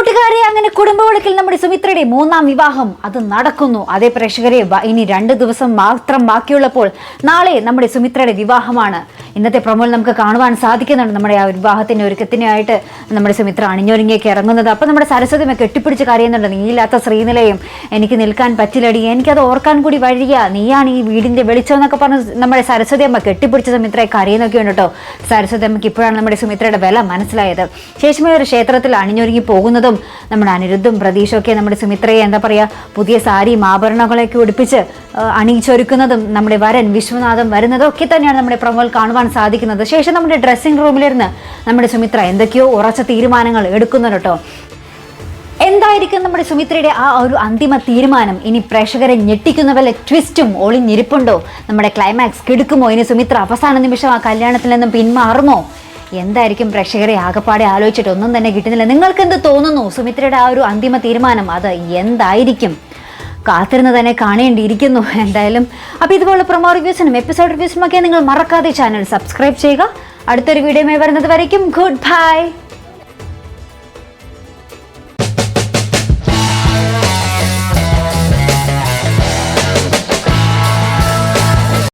കൂട്ടുകാരെ അങ്ങനെ കുടുംബവിളക്കിൽ നമ്മുടെ സുമിത്രയുടെ മൂന്നാം വിവാഹം അത് നടക്കുന്നു. അതേ പ്രേക്ഷകരെ ഇനി രണ്ട് ദിവസം മാത്രം ബാക്കിയുള്ളപ്പോൾ നാളെ നമ്മുടെ സുമിത്രയുടെ വിവാഹമാണ്. ഇന്നത്തെ പ്രമോൽ നമുക്ക് കാണുവാൻ സാധിക്കുന്നുണ്ട്. നമ്മുടെ ആ വിവാഹത്തിന്റെ ഒരുക്കത്തിനായിട്ട് നമ്മുടെ സുമിത്ര അണിഞ്ഞൊരുങ്ങിയൊക്കെ ഇറങ്ങുന്നത്. അപ്പൊ നമ്മുടെ സരസ്വതിമെ കെട്ടിപ്പിടിച്ച് കരയുന്നുണ്ട്. നീയില്ലാത്ത ശ്രീനിലയും എനിക്ക് നിൽക്കാൻ പറ്റില്ലടി. എനിക്കത് ഓർക്കാൻ കൂടി വഴിയ. നീയാണ് ഈ വീടിന്റെ വെളിച്ചം എന്നൊക്കെ പറഞ്ഞ് നമ്മുടെ സരസ്വതി അമ്മ കെട്ടിപ്പിടിച്ച സുമിത്രയെ കരയുന്നൊക്കെ ഉണ്ട് കേട്ടോ. സരസ്വതി അമ്മയ്ക്ക് ഇപ്പോഴാണ് നമ്മുടെ സുമിത്രയുടെ വില മനസ്സിലായത്. ശേഷമേ ഒരു ക്ഷേത്രത്തിൽ അണിഞ്ഞൊരുങ്ങി പോകുന്നതും നമ്മുടെ അനിരുദ്ധും പ്രതീക്ഷയൊക്കെ നമ്മുടെ സുമിത്രയെ എന്താ പറയുക പുതിയ സാരിയും ആഭരണങ്ങളൊക്കെ ഉടുപ്പിച്ച് അണിയിച്ചൊരുക്കുന്നതും നമ്മുടെ വരൻ വിശ്വനാഥം വരുന്നതും ഒക്കെ തന്നെയാണ് നമ്മുടെ പ്രമോൽ കാണുവാൻ സാധിക്കുന്നത്. ശേഷം നമ്മുടെ ഡ്രസ്സിംഗ് റൂമിലിരുന്ന് നമ്മുടെ സുമിത്ര എന്തൊക്കെയോ ഉറച്ച തീരുമാനങ്ങൾ എടുക്കുന്നു കേട്ടോ. എന്തായിരിക്കും നമ്മുടെ സുമിത്രയുടെ ആ ഒരു അന്തിമ തീരുമാനം? ഇനി പ്രേക്ഷകരെ ഞെട്ടിക്കുന്ന വല്ല ട്വിസ്റ്റും ഒളിഞ്ഞിരിപ്പുണ്ടോ? നമ്മുടെ ക്ലൈമാക്സ് കിടക്കുമോ? ഇനി സുമിത്ര അവസാന നിമിഷം ആ കല്യാണത്തിൽ നിന്നും പിന്മാറുമോ? എന്തായിരിക്കും പ്രേക്ഷകരെ ആകപ്പാടെ ആലോചിച്ചിട്ട് ഒന്നും തന്നെ കിട്ടുന്നില്ല. നിങ്ങൾക്ക് എന്ത് തോന്നുന്നു? സുമിത്രയുടെ ആ ഒരു അന്തിമ തീരുമാനം? അത് എന്തായിരിക്കും? കാത്തിരുന്ന് തന്നെ കാണേണ്ടിയിരിക്കുന്നു എന്തായാലും. അപ്പോൾ ഇതുപോലെ പ്രൊമോ റിവ്യൂസിനും എപ്പിസോഡ് റിവ്യൂസിനും ഒക്കെ നിങ്ങൾ മറക്കാതെ ചാനൽ സബ്സ്ക്രൈബ് ചെയ്യുക. അടുത്തൊരു വീഡിയോയുമായി വരുന്നത് വരയ്ക്കും. Good bye.